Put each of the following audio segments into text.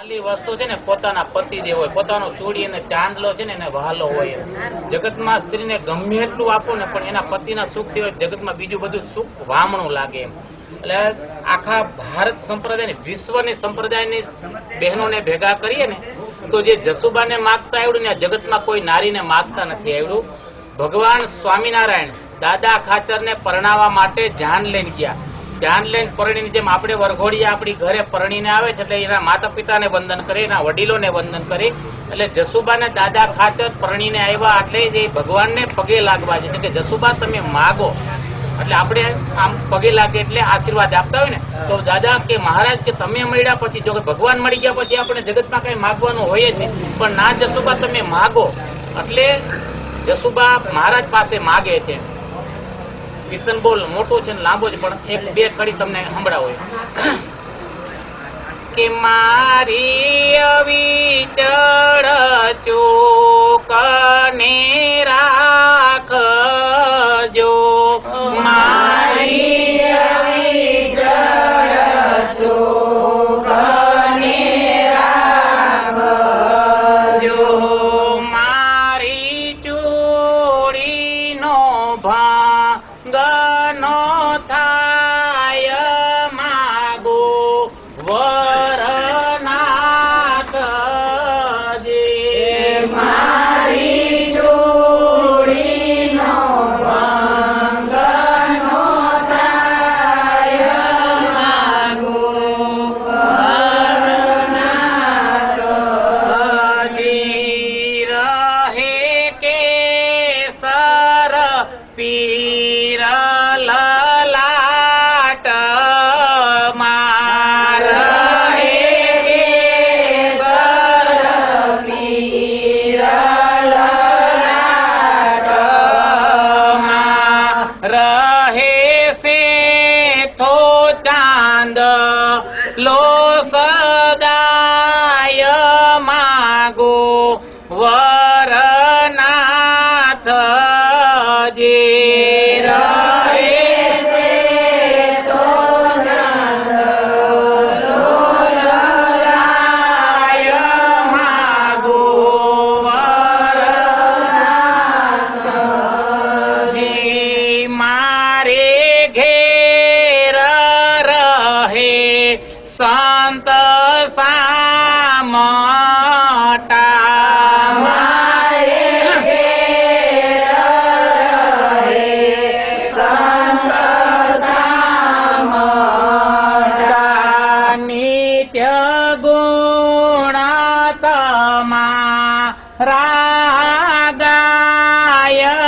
ખાલી વસ્તુ છે ને પોતાના પતિદેવ હોય, પોતાનો ચૂડી અને ચાંદલો છે ને એને વહાલો હોય જગતમાં સ્ત્રીને ગમે એટલું આપો ને, પણ એના પતિના સુખ સિવાય જગતમાં બીજું બધું સુખ વામણું લાગે એમ. એટલે આખા ભારત સંપ્રદાય વિશ્વની સંપ્રદાયની બહેનોને ભેગા કરીએ ને, તો જે જસુબાને માગતા આવડ્યું ને જગતમાં કોઈ નારીને માગતા નથી આવડ્યું. ભગવાન સ્વામિનારાયણ દાદા ખાચરને પરણાવવા માટે જાન લઈને ગયા. ધ્યાન લઈને પરણીની જેમ આપણે વરઘોડીએ, આપણી ઘરે પરણીને આવે છે એટલે એના માતા પિતાને વંદન કરે, એના વડીલોને વંદન કરે. એટલે જસુબાને દાદા ખાતર પરણીને આવ્યા એટલે એ ભગવાનને પગે લાગવા છે કે જસુબા, તમે માગો. એટલે આપણે આમ પગે લાગે એટલે આશીર્વાદ આપતા હોય ને, તો દાદા કે મહારાજ કે તમે મળ્યા પછી જો કે ભગવાન મળી ગયા પછી આપણે જગતમાં કઈ માગવાનું હોય જ નહીં. પણ ના જસુબા, તમે માગો. એટલે જસુબા મહારાજ પાસે માગે છે. કીર્તન બોલ મોટો છે ને લાંબો છે, પણ એક, બે કડી તમને સંભળાવો કે મારી અવિચળ रागाय।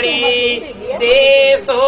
Mari, de eso,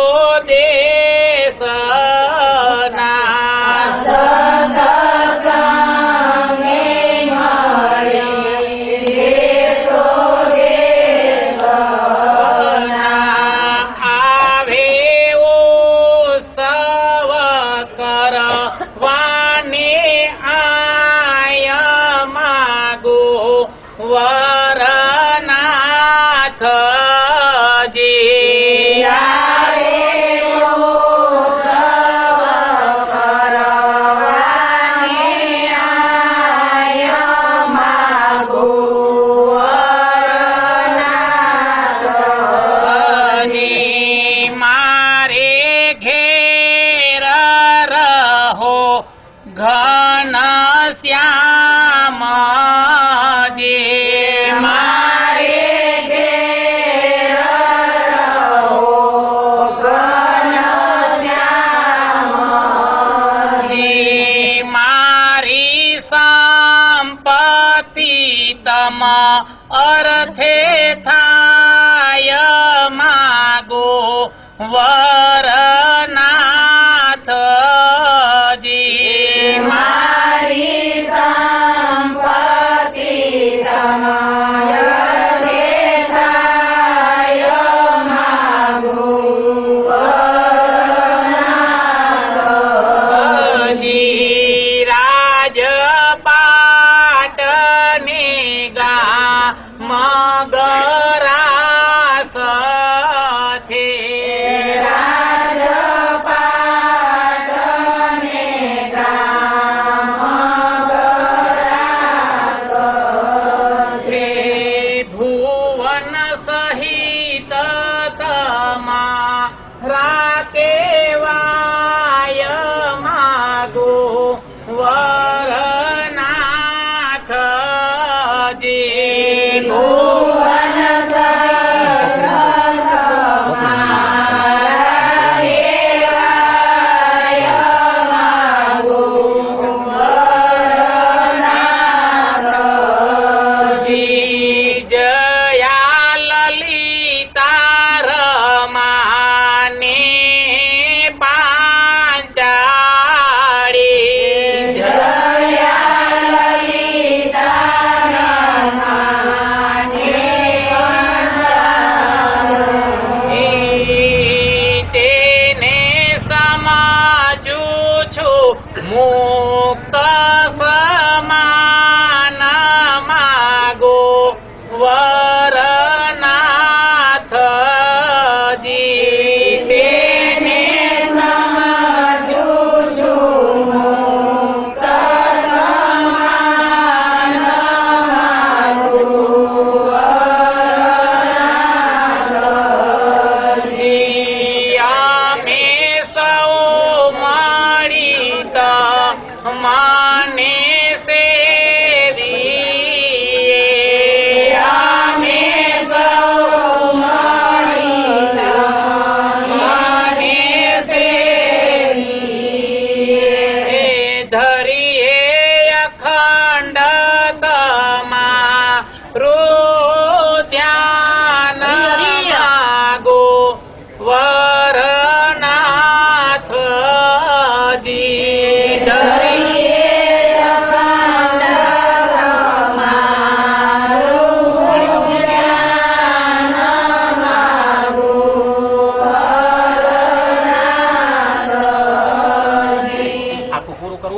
और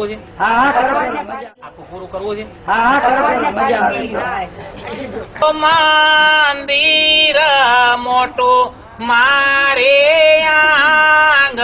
કરવો છે? આખું પૂરું કરવું છે? મંદિર મોટું મારે આંગણ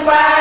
Bye.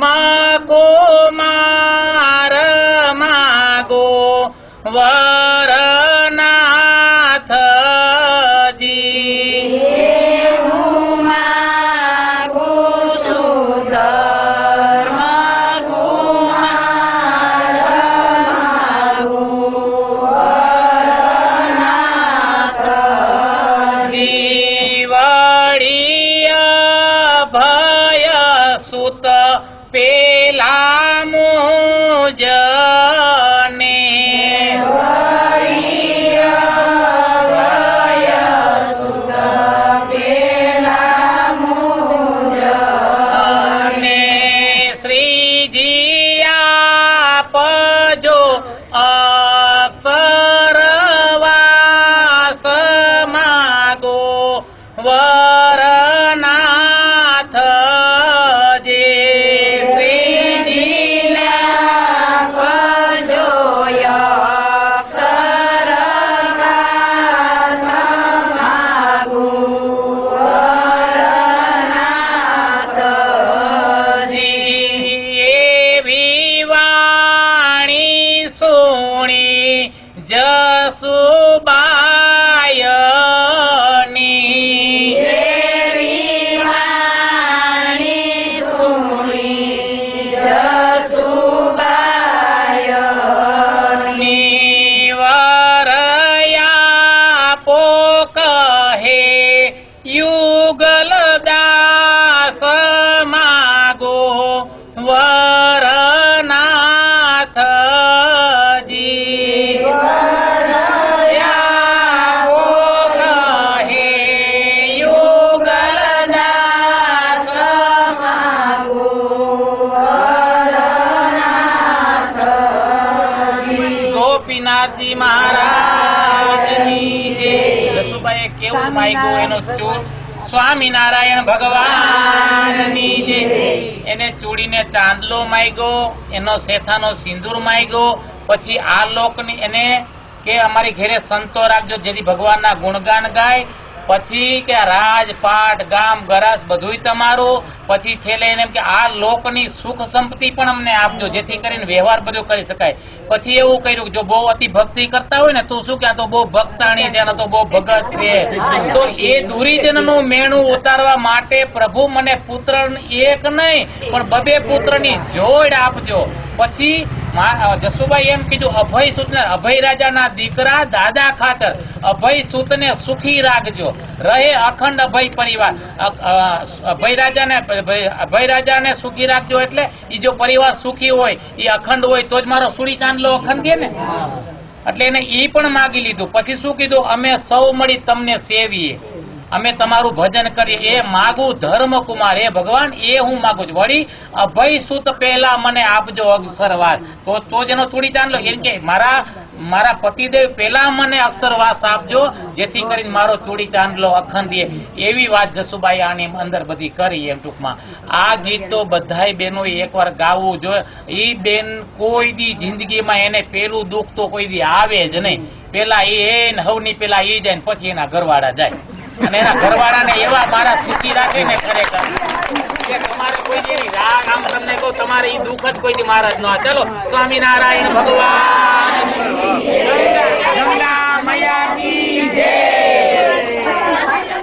मा को मार मागो वा Wow! મહારાજની. જસુભાઈએ કેવું માગ્યું એનો ચૂર? સ્વામિનારાયણ ભગવાનની જે એને ચૂડીને ચાંદલો માગ્યો એનો શેથાનો સિંદૂર માગ્યો પછી આ લોકની એને કે અમારી ઘેરે સંતો રાખજો જેથી ભગવાનના ગુણગાન ગાય. પછી કે રાજપાટ ગામ ગરાસ બધુંય તમારું. પછી છેલ્લે એને એમ કે આ લોકની સુખ સંપત્તિ પણ અમને આપજો જેથી કરીને વ્યવહાર બધો કરી શકાય. પછી એવું કર્યું જો બહુ અતિ ભક્તિ કરતા હોય ને, તું શું કે આ તો બહુ ભક્તાણી છે તો બહુ ભગત છે. તો એ દુરીજનનું મેણું ઉતારવા માટે પ્રભુ મને પુત્ર એક નહીં, પણ બબે પુત્રની જોડ આપજો. પછી જસુભાઈ એમ કીધું અભય સુતને અભય રાજાના દીકરા દાદા ખાતર અભય સુતને સુખી રાખજો. રહે અખંડ અભય પરિવાર. અભય રાજાને અભય રાજાને સુખી રાખજો એટલે એ જો પરિવાર સુખી હોય એ અખંડ હોય તો જ મારો સુડી ચાંદલો અખંડ છે ને? એટલે એને એ પણ માગી લીધું. પછી શું કીધું? અમે સૌ મળી તમને સેવીએ. અમે તમારું ભજન કરીએ. એ માગું ધર્મ કુમાર. એ ભગવાન, એ હું માગું છું. વળી અભય સુત પહેલા મને આપજો અક્ષરવાસ તો તો જ એનો થોડી ચાંદલો એમ કે મારા મારા પતિદેવ પહેલા મને અક્ષરવાસ આપજો, જેથી કરીને મારો ચૂડી ચાંદલો અખંડીએ એવી વાત જસુભાઈ આની અંદર બધી કરી એમ ટૂંકમાં. આ ગીત તો બધાય બહેનો એકવાર ગાવું જોઈએ. એ બેન કોઈ દી જિંદગીમાં એને પેલું દુઃખ તો કોઈ દી આવે જ નહીં. પેલા એ હવની પેલા એ જાય પછી એના ઘરવાળા જાય. અને એના ઘરવાળાને એવા મારા સૂચી રાખે ને ખરેખર. કે તમારે કોઈ જેની રાગ, આમ તમને કહું, તમારે એ દુઃખ જ કોઈથી મહારાજ નો ચાલો, સ્વામિનારાયણ ભગવાન. જય.